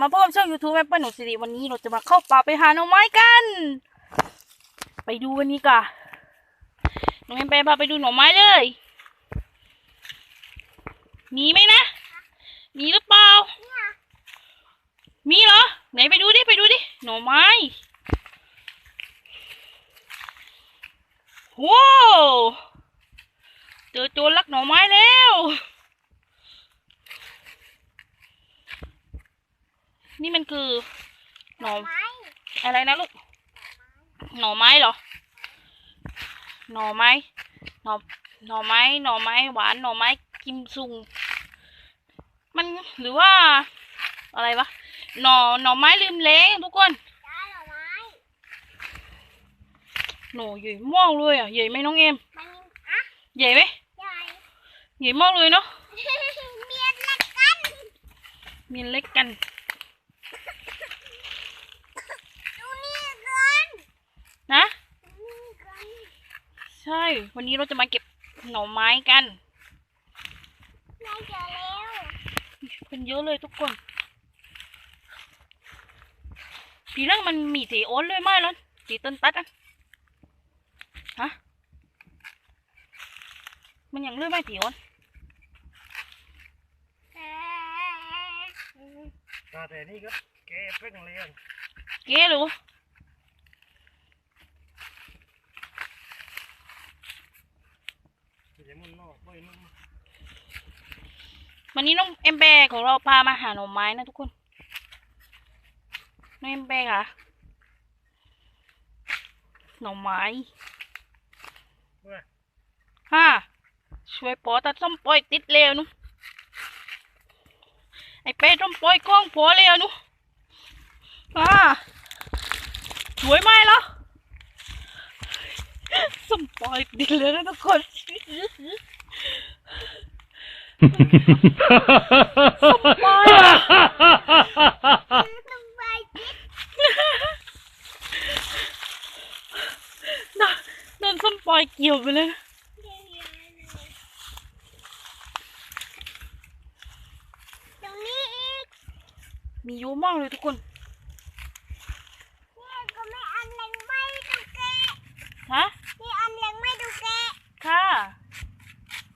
มาพบกับช่อง YouTube แอปเปิลหนูสิริวันนี้เราจะมาเข้าป่าไปหาหน่อไม้กัน ไปดูวันนี้ก่ะน้องแอมไปพาไปดูหน่อไม้เลยมีไหมนะมีหรือเปล่า มีเหรอ ไหนไปดูดิไปดูดิหน่อไม้โว้วเจอโจรลักหน่อไม้แล้ว นี่มัน คือหน่อไม้อะไรนะลูกหน่อไม้เหรอ หน่อไม้หน่อหน่อไม้หน่อไม้หวานหน่อไม้กิมซุงมันหรือว่า อะไรวะหน่อหน่อไม้ลืมเล้งทุกคนจ้าหน่อไม้หน่อใหญ่มากเลยอะใหญ่ไหมน้องเอ็มมันอะใหญ่ไหมใหญ่ใหญ่มากเลยเนาะเมียนเล็กกันมีเล็กกัน ดูนี่กัน นะ ดูนี่กัน ใช่ วันนี้เราจะมาเก็บหน่อไม้กันแม่เจอแล้วเป็นเยอะเลยทุกคนปีนั้นมันมีสีโอ้นเลยไหมล่ะสีต้นตัดอะฮะมันยังเลื่อยไหมสีโอ้นตาแต่นี่ก็แกเพ่งเลี้ยงเก๋หรือ อย่ามันนอกไม่นุ่ม วันนี้น้องเอ็มเบของเราพามาหาหน่อไม้นะทุกคน น้องเอ็มเบค่ะหน่อไม้เว้ยฮ่าช่วยปอตัดส้มปล่อยติดเร็วนุไอ้เป้ส้มปล่อยกล้องพอเร็วนุฮ่าสวยไหมล่ะ ส้มปล่อยติดเลยนะทุกคนปล่อยต้องไปจิตโดนโดนส้มปล่อยเกี่ยวไปเลยนะตรงนี้อีกมีเยอะมากเลยทุกคนนี่ก็ไม่อันเล็งไม่ดูแกะฮะ นี่อันเล็งไม่ดูแกะ ค่ะ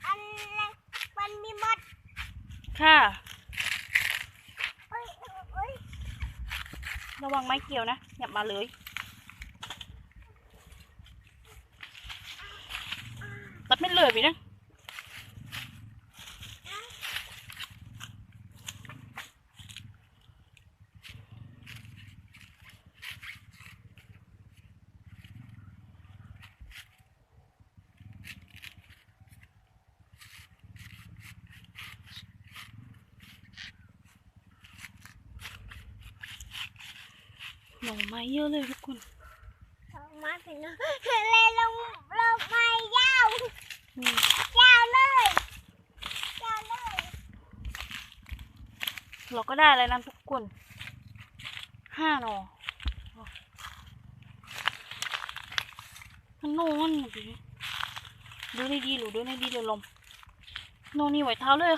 อันเล็งมันมีหมด ค่ะ เอ้ยเอ้ย ระวังไม้เกี่ยวนะอย่ามาเลย ตัดไม่เลยไปนะ หน่อไม้เยอะเลยทุกคนออกมาเป็นเนอะเลยลงลงไม้ยาวอืมยาวเลยยาวเลยเราก็ได้อะไรนะทุกคนห้าหน่อมันโน่นน่ะดิดูได้ดีหรือดูได้ดีเดี๋ยวลมโน่นนี่ไหวเท้าเลย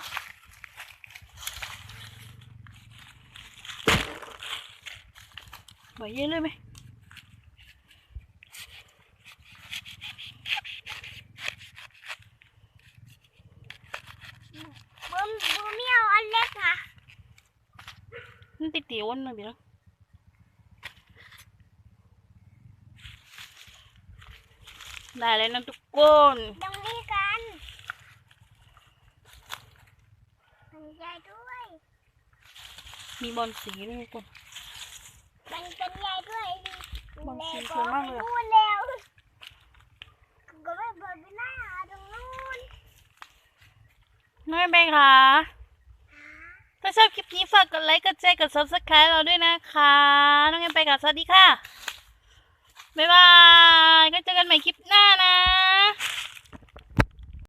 เหรอไหวเยอะเลยไหมบึ้มบึ้มไม่เอาอันเล็กอะมันติดเตียววันนะพี่นะได้เลยนะทุกคนตรงนี้กันมันใหญ่ด้วย มีบอลสีด้วยทุกคน มันเป็นใหญ่ด้วยดิบางทีแสวยมากเลย นู่นแล้วก็ไม่เปิดไปหน้าตรงนู้นน้อยแบงค่ะ ถ้าชอบคลิปนี้ฝากกดไลค์ กดแชร์ กด subscribe เราด้วยนะคะ น้องแอมไปก่อนสวัสดีค่ะ บ๊ายบาย ก็เจอกันใหม่คลิปหน้านะ